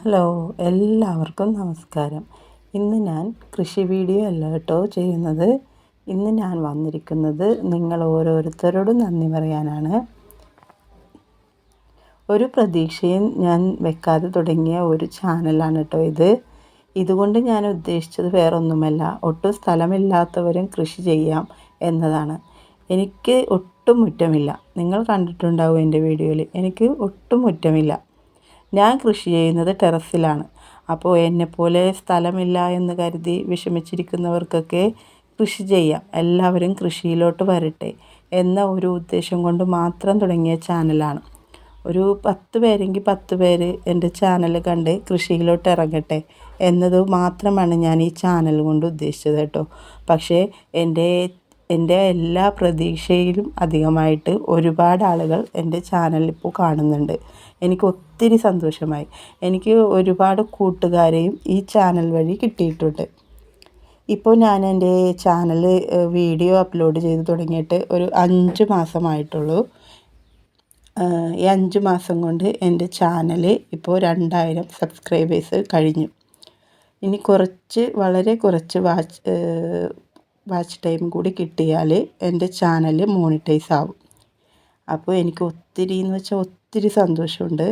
Hello എല്ലാവർക്കും നമസ്കാരം. ഇന്ന് ഞാൻ കൃഷി വീഡിയോ അല്ല കേട്ടോ ചെയ്യുന്നത്. ഇന്ന് ഞാൻ വന്നിരിക്കുന്നത് നിങ്ങൾ ഓരോരുത്തരോടും നന്ദി പറയാനാണ്. ഒരു പ്രതീക്ഷയും ഞാൻ വെക്കാതെ തുടങ്ങിയ ഒരു ചാനലാണ് കേട്ടോ ഇത്. ഇതുകൊണ്ട് ഞാൻ ഉദ്ദേശിച്ചത് വേറൊന്നുമല്ല ഒട്ടും സ്ഥലമില്ലാത്തവരും കൃഷി ചെയ്യാം എന്നതാണ്. എനിക്ക് ഒട്ടും മുറ്റമില്ല. നിങ്ങൾ കണ്ടിട്ടുണ്ടാവും എന്റെ വീഡിയോയിൽ. എനിക്ക് ഒട്ടും മുറ്റമില്ല. ഞാൻ കൃഷി ചെയ്യുന്നത് ടെറസിലാണ്. അപ്പോൾ എന്നെപ്പോലെ സ്ഥലമില്ല എന്ന് കരുതി വിഷമിച്ചിരിക്കുന്നവർക്കൊക്കെ കൃഷി ചെയ്യാം. എല്ലാവരും കൃഷിയിലോട്ട് വരട്ടെ എന്ന ഒരു ഉദ്ദേശം കൊണ്ട് മാത്രം തുടങ്ങിയ ചാനലാണ്. ഒരു പത്ത് പേരെങ്കിൽ പത്ത് പേര് എന്റെ ചാനൽ കണ്ട് കൃഷിയിലോട്ട് ഇറങ്ങട്ടെ എന്നത് മാത്രമാണ് ഞാൻ ഈ ചാനൽ കൊണ്ട് ഉദ്ദേശിച്ചത് കേട്ടോ. പക്ഷേ എന്റെ എന്റെ എല്ലാ പ്രതീക്ഷയിലും അധികമായിട്ട് ഒരുപാട് ആളുകൾ എന്റെ ചാനൽ ഇപ്പോൾ കാണുന്നുണ്ട്. എനിക്ക് ഒത്തിരി സന്തോഷമായി. എനിക്ക് ഒരുപാട് കൂട്ടുകാരെയും ഈ ചാനൽ വഴി കിട്ടിയിട്ടുണ്ട്. ഇപ്പോൾ ഞാൻ എന്റെ ചാനൽ വീഡിയോ അപ്ലോഡ് ചെയ്ത് തുടങ്ങിയിട്ട് ഒരു അഞ്ച് മാസമായിട്ടുള്ളൂ. ഈ അഞ്ച് മാസം കൊണ്ട് എന്റെ ചാനൽ ഇപ്പോൾ രണ്ടായിരം സബ്സ്ക്രൈബേഴ്സ് കഴിഞ്ഞു. ഇനി കുറച്ച് വളരെ കുറച്ച് വാച്ച് വാച്ച് ടൈം കൂടി കിട്ടിയാൽ എന്റെ ചാനൽ മോണിറ്റൈസ് ആവും. അപ്പോൾ എനിക്ക് ഒത്തിരി എന്ന് വെച്ചാൽ ഒത്തിരി സന്തോഷമുണ്ട്.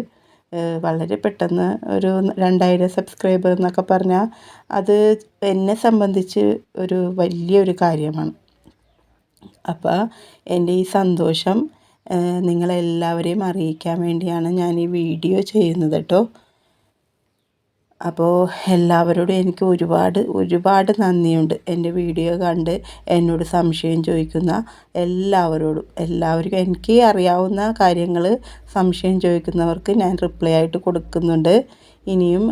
വളരെ പെട്ടെന്ന് ഒരു രണ്ടായിരം സബ്സ്ക്രൈബർ എന്നൊക്കെ പറഞ്ഞാൽ അത് എന്നെ സംബന്ധിച്ച് ഒരു വലിയൊരു കാര്യമാണ്. അപ്പോൾ എന്റെ ഈ സന്തോഷം നിങ്ങളെല്ലാവരെയും അറിയിക്കാൻ വേണ്ടിയാണ് ഞാൻ ഈ വീഡിയോ ചെയ്യുന്നത് കേട്ടോ. അപ്പോൾ എല്ലാവരോടും എനിക്ക് ഒരുപാട് ഒരുപാട് നന്ദിയുണ്ട്. എന്റെ വീഡിയോ കണ്ട് എന്നോട് സംശയം ചോദിക്കുന്ന എല്ലാവരോടും. എല്ലാവർക്കും എനിക്ക് അറിയാവുന്ന കാര്യങ്ങൾ സംശയം ചോദിക്കുന്നവർക്ക് ഞാൻ റിപ്ലൈ ആയിട്ട് കൊടുക്കുന്നുണ്ട്. ഇനിയും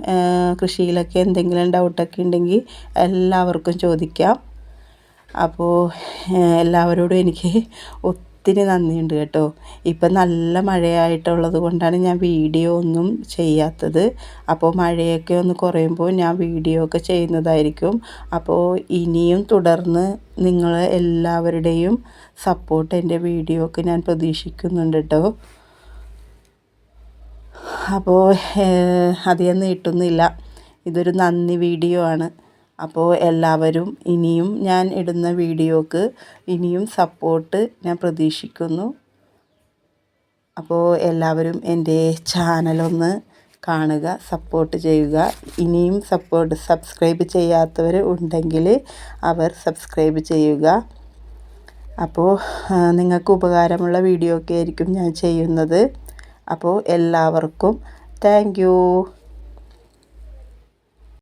കൃഷിയിലൊക്കെ എന്തെങ്കിലും ഡൗട്ടൊക്കെ ഉണ്ടെങ്കിൽ എല്ലാവർക്കും ചോദിക്കാം. അപ്പോൾ എല്ലാവരോടും എനിക്ക് ഒത്തിരി നന്ദിയുണ്ട് കേട്ടോ. ഇപ്പം നല്ല മഴയായിട്ടുള്ളത് കൊണ്ടാണ് ഞാൻ വീഡിയോ ഒന്നും ചെയ്യാത്തത്. അപ്പോൾ മഴയൊക്കെ ഒന്ന് കുറയുമ്പോൾ ഞാൻ വീഡിയോ ഒക്കെ ചെയ്യുന്നതായിരിക്കും. അപ്പോൾ ഇനിയും തുടർന്ന് നിങ്ങൾ എല്ലാവരുടെയും സപ്പോർട്ട് എന്റെ വീഡിയോ ഒക്കെ ഞാൻ പ്രതീക്ഷിക്കുന്നുണ്ട് കേട്ടോ. അപ്പോൾ അധികം നീട്ടുന്നില്ല. ഇതൊരു നന്ദി വീഡിയോ ആണ്. അപ്പോൾ എല്ലാവരും ഇനിയും ഞാൻ ഇടുന്ന വീഡിയോക്ക് ഇനിയും സപ്പോർട്ട് ഞാൻ പ്രതീക്ഷിക്കുന്നു. അപ്പോൾ എല്ലാവരും എന്റെ ചാനലൊന്ന് കാണുക സപ്പോർട്ട് ചെയ്യുക. ഇനിയും സപ്പോർട്ട് സബ്സ്ക്രൈബ് ചെയ്യാത്തവർ ഉണ്ടെങ്കിൽ അവർ സബ്സ്ക്രൈബ് ചെയ്യുക. അപ്പോൾ നിങ്ങൾക്ക് ഉപകാരമുള്ള വീഡിയോ ഒക്കെ ആയിരിക്കും ഞാൻ ചെയ്യുന്നത്. അപ്പോൾ എല്ലാവർക്കും താങ്ക്